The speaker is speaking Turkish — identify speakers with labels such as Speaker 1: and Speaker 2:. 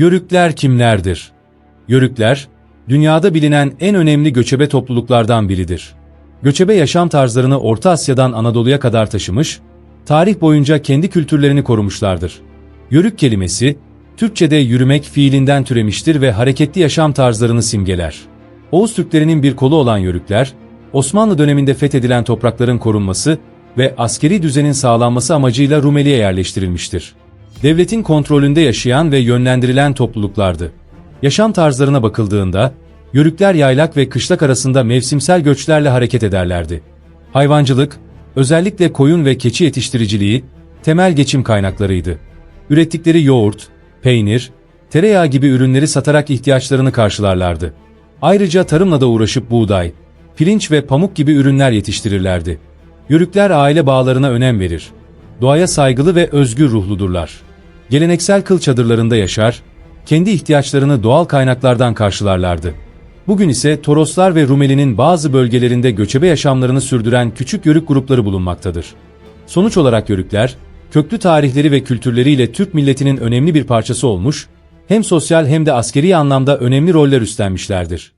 Speaker 1: Yörükler kimlerdir? Yörükler, dünyada bilinen en önemli göçebe topluluklardan biridir. Göçebe yaşam tarzlarını Orta Asya'dan Anadolu'ya kadar taşımış, tarih boyunca kendi kültürlerini korumuşlardır. Yörük kelimesi, Türkçe'de yürümek fiilinden türemiştir ve hareketli yaşam tarzlarını simgeler. Oğuz Türklerinin bir kolu olan Yörükler, Osmanlı döneminde fethedilen toprakların korunması ve askeri düzenin sağlanması amacıyla Rumeli'ye yerleştirilmiştir. Devletin kontrolünde yaşayan ve yönlendirilen topluluklardı. Yaşam tarzlarına bakıldığında, Yörükler yaylak ve kışlak arasında mevsimsel göçlerle hareket ederlerdi. Hayvancılık, özellikle koyun ve keçi yetiştiriciliği, temel geçim kaynaklarıydı. Ürettikleri yoğurt, peynir, tereyağı gibi ürünleri satarak ihtiyaçlarını karşılarlardı. Ayrıca tarımla da uğraşıp buğday, pirinç ve pamuk gibi ürünler yetiştirirlerdi. Yörükler aile bağlarına önem verir. Doğaya saygılı ve özgür ruhludurlar. Geleneksel kıl çadırlarında yaşar, kendi ihtiyaçlarını doğal kaynaklardan karşılarlardı. Bugün ise Toroslar ve Rumeli'nin bazı bölgelerinde göçebe yaşamlarını sürdüren küçük yörük grupları bulunmaktadır. Sonuç olarak yörükler, köklü tarihleri ve kültürleriyle Türk milletinin önemli bir parçası olmuş, hem sosyal hem de askeri anlamda önemli roller üstlenmişlerdir.